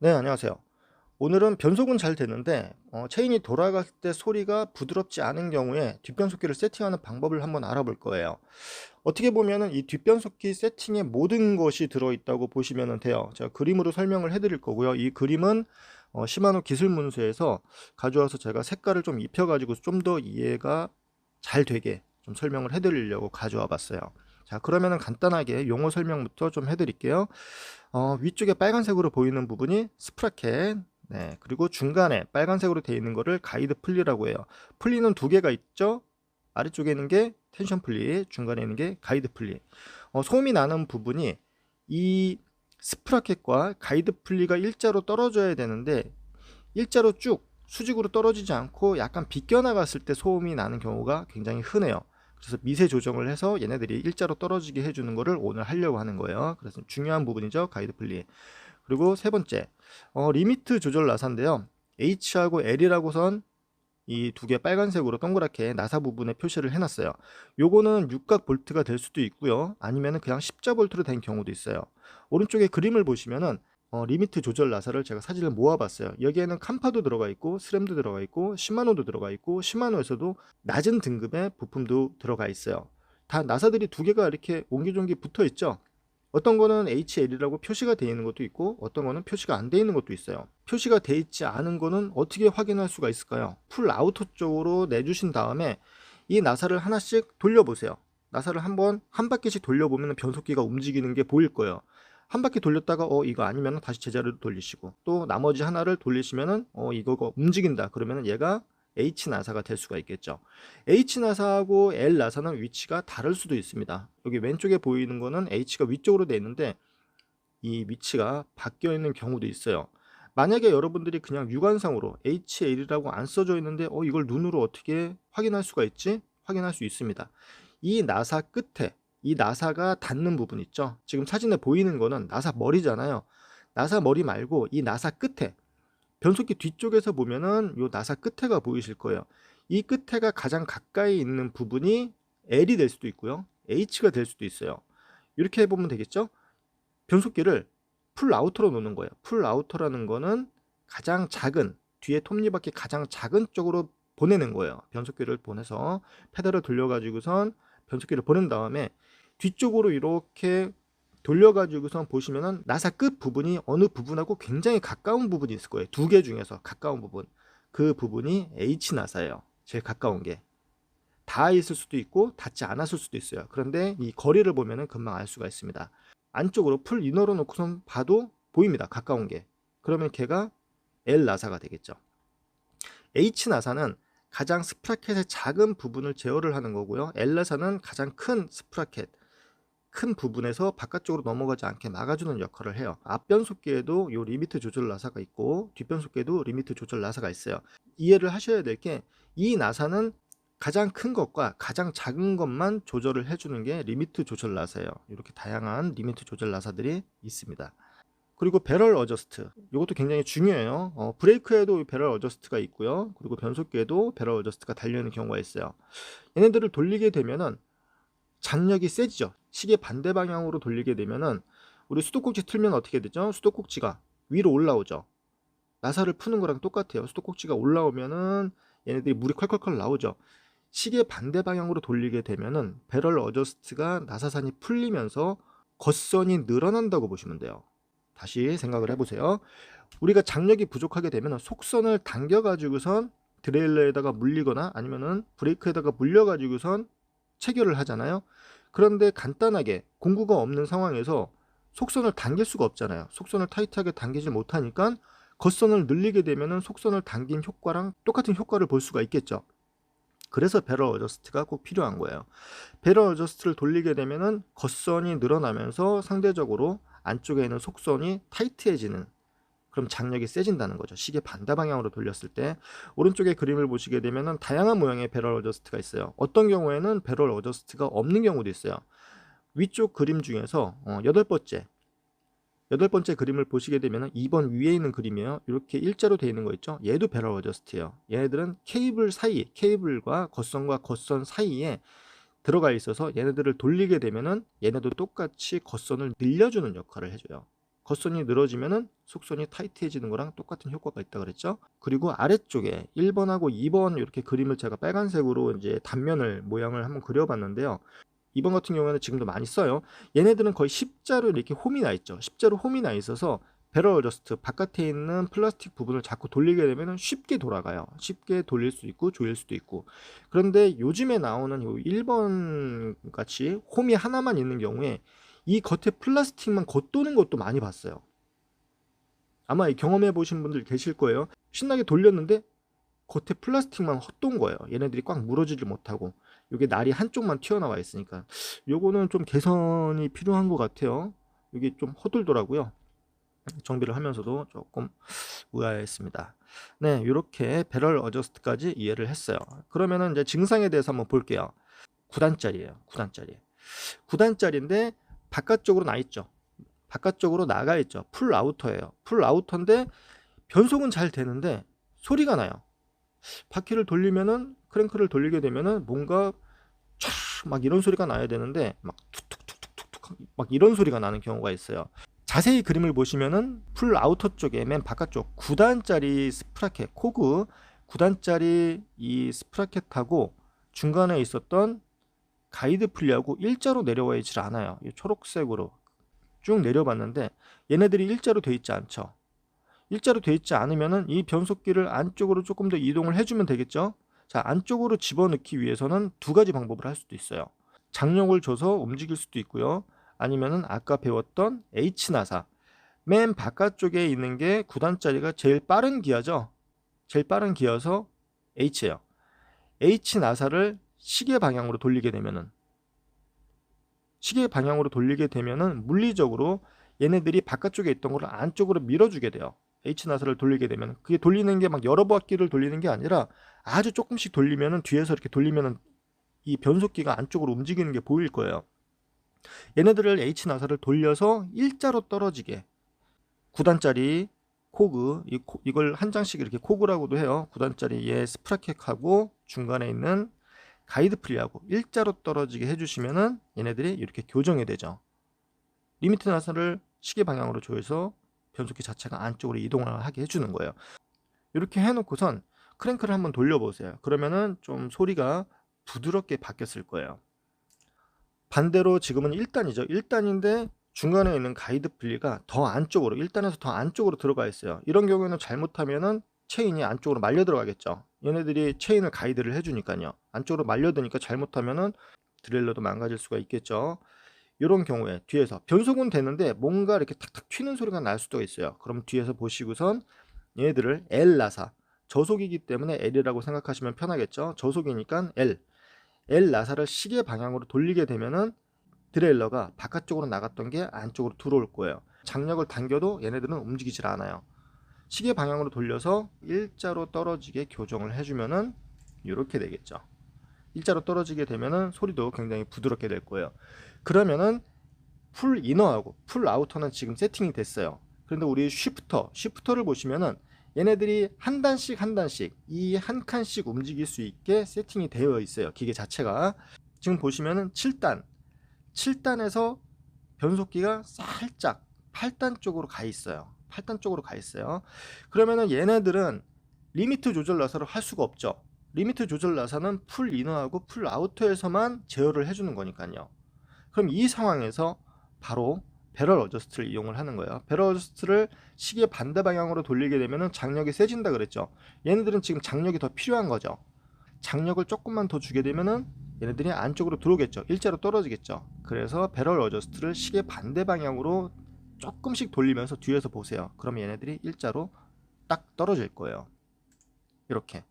네, 안녕하세요. 오늘은 변속은 잘 되는데 어, 체인이 돌아갔을 때 소리가 부드럽지 않은 경우에 뒷변속기를 세팅하는 방법을 한번 알아볼 거예요. 어떻게 보면은 이 뒷변속기 세팅에 모든 것이 들어있다고 보시면 돼요. 제가 그림으로 설명을 해드릴 거고요. 이 그림은 어, 시마노 기술문서에서 가져와서 제가 색깔을 좀 입혀가지고 좀 더 이해가 잘 되게 좀 설명을 해드리려고 가져와 봤어요. 자, 그러면은 간단하게 용어 설명부터 좀 해드릴게요. 어, 위쪽에 빨간색으로 보이는 부분이 스프라켓, 네, 그리고 중간에 빨간색으로 되어 있는 거를 가이드 풀리라고 해요. 풀리는 두 개가 있죠. 아래쪽에 있는 게 텐션 풀리, 중간에 있는 게 가이드 풀리. 어, 소음이 나는 부분이 이 스프라켓과 가이드 풀리가 일자로 떨어져야 되는데 일자로 쭉 수직으로 떨어지지 않고 약간 비껴나갔을 때 소음이 나는 경우가 굉장히 흔해요. 그래서 미세 조정을 해서 얘네들이 일자로 떨어지게 해주는 거를 오늘 하려고 하는 거예요. 그래서 중요한 부분이죠. 가이드 플리. 그리고 세 번째, 어, 리미트 조절 나사인데요. H하고 L이라고선 이 두 개 빨간색으로 동그랗게 나사 부분에 표시를 해놨어요. 요거는 육각 볼트가 될 수도 있고요. 아니면 그냥 십자 볼트로 된 경우도 있어요. 오른쪽에 그림을 보시면은 어, 리미트 조절 나사를 제가 사진을 모아봤어요. 여기에는 캄파도 들어가 있고 스램도 들어가 있고 시마노도 들어가 있고 시마노에서도 낮은 등급의 부품도 들어가 있어요. 다 나사들이 두 개가 이렇게 옹기종기 붙어 있죠. 어떤 거는 HL이라고 표시가 되어 있는 것도 있고 어떤 거는 표시가 안 되어 있는 것도 있어요. 표시가 되어 있지 않은 거는 어떻게 확인할 수가 있을까요? 풀 아우터 쪽으로 내주신 다음에 이 나사를 하나씩 돌려보세요. 나사를 한번 한 바퀴씩 돌려보면 변속기가 움직이는 게 보일 거예요. 한 바퀴 돌렸다가 어 이거 아니면 다시 제자리로 돌리시고 또 나머지 하나를 돌리시면은 어 이거가 움직인다 그러면은 얘가 H 나사가 될 수가 있겠죠. H 나사하고 L 나사는 위치가 다를 수도 있습니다. 여기 왼쪽에 보이는 거는 H가 위쪽으로 돼 있는데 이 위치가 바뀌어 있는 경우도 있어요. 만약에 여러분들이 그냥 육안상으로 HL이라고 안 써져 있는데 어 이걸 눈으로 어떻게 확인할 수가 있지? 확인할 수 있습니다. 이 나사 끝에 이 나사가 닿는 부분 있죠. 지금 사진에 보이는 거는 나사 머리잖아요. 나사 머리 말고 이 나사 끝에 변속기 뒤쪽에서 보면은 요 나사 끝에가 보이실 거예요. 이 끝에가 가장 가까이 있는 부분이 L이 될 수도 있고요. H가 될 수도 있어요. 이렇게 해보면 되겠죠? 변속기를 풀 아우터로 놓는 거예요. 풀 아우터라는 거는 가장 작은 뒤에 톱니바퀴 가장 작은 쪽으로 보내는 거예요. 변속기를 보내서 페달을 돌려가지고선 변속기를 보낸 다음에 뒤쪽으로 이렇게 돌려가지고선 보시면은 나사 끝 부분이 어느 부분하고 굉장히 가까운 부분이 있을 거예요. 두 개 중에서 가까운 부분. 그 부분이 H 나사예요. 제일 가까운 게. 닿아 있을 수도 있고 닿지 않았을 수도 있어요. 그런데 이 거리를 보면은 금방 알 수가 있습니다. 안쪽으로 풀 이너로 놓고선 봐도 보입니다. 가까운 게. 그러면 걔가 L 나사가 되겠죠. H 나사는 가장 스프라켓의 작은 부분을 제어를 하는 거고요. L 나사는 가장 큰 스프라켓, 큰 부분에서 바깥쪽으로 넘어가지 않게 막아주는 역할을 해요. 앞변속기에도 요 리미트 조절 나사가 있고 뒷변속기에도 리미트 조절 나사가 있어요. 이해를 하셔야 될 게 이 나사는 가장 큰 것과 가장 작은 것만 조절을 해주는 게 리미트 조절 나사예요. 이렇게 다양한 리미트 조절 나사들이 있습니다. 그리고 배럴 어저스트 이것도 굉장히 중요해요. 어, 브레이크에도 배럴 어저스트가 있고요. 그리고 변속기에도 배럴 어저스트가 달려있는 경우가 있어요. 얘네들을 돌리게 되면은 장력이 세지죠. 시계 반대 방향으로 돌리게 되면은 우리 수도꼭지 틀면 어떻게 되죠? 수도꼭지가 위로 올라오죠. 나사를 푸는 거랑 똑같아요. 수도꼭지가 올라오면은 얘네들이 물이 콸콸콸 나오죠. 시계 반대 방향으로 돌리게 되면은 배럴 어저스트가 나사산이 풀리면서 겉선이 늘어난다고 보시면 돼요. 다시 생각을 해보세요. 우리가 장력이 부족하게 되면 속선을 당겨가지고선 드레일러에다가 물리거나 아니면은 브레이크에다가 물려가지고선 체결을 하잖아요. 그런데 간단하게 공구가 없는 상황에서 속선을 당길 수가 없잖아요. 속선을 타이트하게 당기지 못하니까 겉선을 늘리게 되면은 속선을 당긴 효과랑 똑같은 효과를 볼 수가 있겠죠. 그래서 배럴 어저스트가 꼭 필요한 거예요. 배럴 어저스트를 돌리게 되면은 겉선이 늘어나면서 상대적으로 안쪽에 있는 속선이 타이트해지는 그럼 장력이 세진다는 거죠. 시계 반대 방향으로 돌렸을 때 오른쪽에 그림을 보시게 되면은 다양한 모양의 배럴 어저스트가 있어요. 어떤 경우에는 배럴 어저스트가 없는 경우도 있어요. 위쪽 그림 중에서 어, 여덟 번째 여덟 번째 그림을 보시게 되면 2번 위에 있는 그림이에요. 이렇게 일자로 되어 있는 거 있죠? 얘도 배럴 어저스트예요. 얘네들은 케이블 사이, 케이블과 겉선과 겉선 사이에 들어가 있어서 얘네들을 돌리게 되면은 얘네도 똑같이 겉선을 늘려주는 역할을 해줘요. 겉선이 늘어지면은 속선이 타이트해지는 거랑 똑같은 효과가 있다 그랬죠. 그리고 아래쪽에 1번하고 2번 이렇게 그림을 제가 빨간색으로 이제 단면을 모양을 한번 그려봤는데요. 2번 같은 경우에는 지금도 많이 써요. 얘네들은 거의 십자로 이렇게 홈이 나 있죠. 십자로 홈이 나 있어서 배럴 어저스트 바깥에 있는 플라스틱 부분을 자꾸 돌리게 되면 쉽게 돌아가요. 쉽게 돌릴 수 있고 조일 수도 있고. 그런데 요즘에 나오는 요 1번 같이 홈이 하나만 있는 경우에 이 겉에 플라스틱만 겉도는 것도 많이 봤어요. 아마 경험해 보신 분들 계실 거예요. 신나게 돌렸는데 겉에 플라스틱만 헛돈 거예요. 얘네들이 꽉 물어지질 못하고 이게 날이 한쪽만 튀어나와 있으니까 요거는 좀 개선이 필요한 것 같아요. 이게 좀 허들더라고요. 정비를 하면서도 조금 의아했습니다. 네, 이렇게 배럴 어저스트까지 이해를 했어요. 그러면은 이제 증상에 대해서 한번 볼게요. 9단짜리예요. 9단짜리. 9단짜리인데 바깥쪽으로 나 있죠. 바깥쪽으로 나가 있죠. 풀 아우터예요. 풀 아우터인데 변속은 잘 되는데 소리가 나요. 바퀴를 돌리면은 크랭크를 돌리게 되면은 뭔가 촥막 이런 소리가 나야 되는데 막 툭툭툭툭툭 막 이런 소리가 나는 경우가 있어요. 자세히 그림을 보시면은 풀 아우터 쪽에 맨 바깥쪽 9단짜리 스프라켓 코그 9단짜리 이 스프라켓하고 중간에 있었던 가이드 풀리하고 일자로 내려와 있질 않아요. 이 초록색으로 쭉 내려봤는데 얘네들이 일자로 돼 있지 않죠. 일자로 돼 있지 않으면은 이 변속기를 안쪽으로 조금 더 이동을 해주면 되겠죠. 자 안쪽으로 집어넣기 위해서는 두 가지 방법을 할 수도 있어요. 장력을 줘서 움직일 수도 있고요. 아니면은 아까 배웠던 H 나사 맨 바깥쪽에 있는 게 9단짜리가 제일 빠른 기어죠. 제일 빠른 기어서 H예요. H 나사를 시계 방향으로 돌리게 되면은 시계 방향으로 돌리게 되면은 물리적으로 얘네들이 바깥쪽에 있던 걸 안쪽으로 밀어주게 돼요. H 나사를 돌리게 되면 그게 돌리는 게 막 여러 바퀴를 돌리는 게 아니라 아주 조금씩 돌리면은 뒤에서 이렇게 돌리면은 이 변속기가 안쪽으로 움직이는 게 보일 거예요. 얘네들을 H 나사를 돌려서 일자로 떨어지게 9단짜리 코그 이, 이걸 한 장씩 이렇게 코그라고도 해요. 9단짜리 얘 스프라켓하고 중간에 있는 가이드 프리하고 일자로 떨어지게 해주시면은 얘네들이 이렇게 교정이 되죠. 리미트 나사를 시계 방향으로 조여서 변속기 자체가 안쪽으로 이동을 하게 해주는 거예요. 이렇게 해놓고선 크랭크를 한번 돌려보세요. 그러면은 좀 소리가 부드럽게 바뀌었을 거예요. 반대로 지금은 1단이죠. 1단인데 중간에 있는 가이드 분리가 더 안쪽으로 1단에서 더 안쪽으로 들어가 있어요. 이런 경우에는 잘못하면은 체인이 안쪽으로 말려 들어가겠죠. 얘네들이 체인을 가이드를 해주니까요. 안쪽으로 말려드니까 잘못하면은 드릴러도 망가질 수가 있겠죠. 이런 경우에 뒤에서 변속은 되는데 뭔가 이렇게 탁탁 튀는 소리가 날 수도 있어요. 그럼 뒤에서 보시고선 얘네들을 L 나사 저속이기 때문에 L이라고 생각하시면 편하겠죠. 저속이니까 L L 나사를 시계 방향으로 돌리게 되면은 드레일러가 바깥쪽으로 나갔던 게 안쪽으로 들어올 거예요. 장력을 당겨도 얘네들은 움직이질 않아요. 시계 방향으로 돌려서 일자로 떨어지게 교정을 해주면은 이렇게 되겠죠. 일자로 떨어지게 되면은 소리도 굉장히 부드럽게 될 거예요. 그러면은 풀 이너하고 풀 아우터는 지금 세팅이 됐어요. 그런데 우리 쉬프터, 쉬프터를 보시면은 얘네들이 한 단씩 한 단씩 이 한 칸씩 움직일 수 있게 세팅이 되어 있어요. 기계 자체가. 지금 보시면은 7단, 7단에서 변속기가 살짝 8단 쪽으로 가 있어요. 8단 쪽으로 가 있어요. 그러면은 얘네들은 리미트 조절 나사를 할 수가 없죠. 리미트 조절 나사는 풀 이너하고 풀 아우터에서만 제어를 해주는 거니까요. 그럼 이 상황에서 바로 배럴 어저스트를 이용을 하는 거예요. 배럴 어저스트를 시계 반대 방향으로 돌리게 되면 장력이 세진다 그랬죠. 얘네들은 지금 장력이 더 필요한 거죠. 장력을 조금만 더 주게 되면은 얘네들이 안쪽으로 들어오겠죠. 일자로 떨어지겠죠. 그래서 배럴 어저스트를 시계 반대 방향으로 조금씩 돌리면서 뒤에서 보세요. 그러면 얘네들이 일자로 딱 떨어질 거예요. 이렇게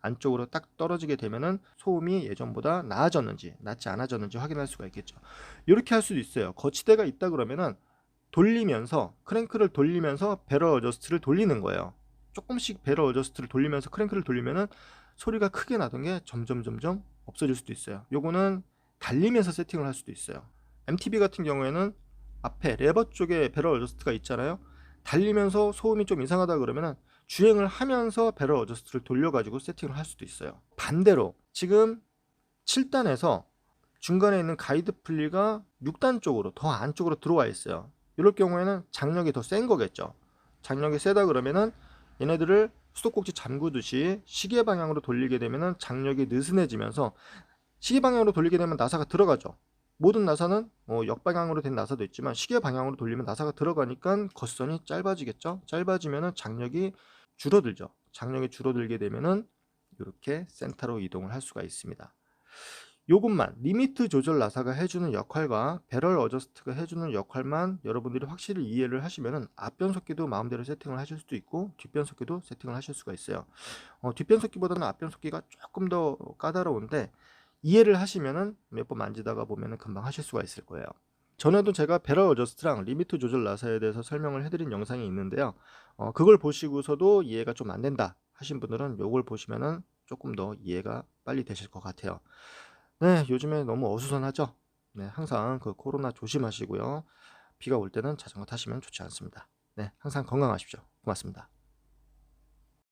안쪽으로 딱 떨어지게 되면은 소음이 예전보다 나아졌는지 낫지 않아졌는지 확인할 수가 있겠죠. 이렇게 할 수도 있어요. 거치대가 있다 그러면은 돌리면서 크랭크를 돌리면서 배럴 어저스트를 돌리는 거예요. 조금씩 배럴 어저스트를 돌리면서 크랭크를 돌리면은 소리가 크게 나던 게 점점 점점 없어질 수도 있어요. 요거는 달리면서 세팅을 할 수도 있어요. MTB 같은 경우에는 앞에 레버 쪽에 배럴 어저스트가 있잖아요. 달리면서 소음이 좀 이상하다 그러면은 주행을 하면서 배럴 어저스트를 돌려가지고 세팅을 할 수도 있어요. 반대로 지금 7단에서 중간에 있는 가이드 플리가 6단 쪽으로 더 안쪽으로 들어와 있어요. 이럴 경우에는 장력이 더 센 거겠죠. 장력이 세다 그러면은 얘네들을 수도꼭지 잠그듯이 시계 방향으로 돌리게 되면은 장력이 느슨해지면서 시계 방향으로 돌리게 되면 나사가 들어가죠. 모든 나사는 뭐 역방향으로 된 나사도 있지만 시계 방향으로 돌리면 나사가 들어가니까 겉선이 짧아지겠죠. 짧아지면은 장력이 줄어들죠. 장력이 줄어들게 되면은 이렇게 센터로 이동을 할 수가 있습니다. 요것만 리미트 조절 나사가 해주는 역할과 배럴 어저스트가 해주는 역할만 여러분들이 확실히 이해를 하시면은 앞변속기도 마음대로 세팅을 하실 수도 있고 뒷변속기도 세팅을 하실 수가 있어요. 어, 뒷변속기보다는 앞변속기가 조금 더 까다로운데 이해를 하시면은 몇 번 만지다가 보면은 금방 하실 수가 있을 거예요. 전에도 제가 배럴 어저스트랑 리미트 조절 나사에 대해서 설명을 해드린 영상이 있는데요. 어, 그걸 보시고서도 이해가 좀 안 된다 하신 분들은 요걸 보시면은 조금 더 이해가 빨리 되실 것 같아요. 네, 요즘에 너무 어수선하죠. 네, 항상 그 코로나 조심하시고요. 비가 올 때는 자전거 타시면 좋지 않습니다. 네, 항상 건강하십시오. 고맙습니다.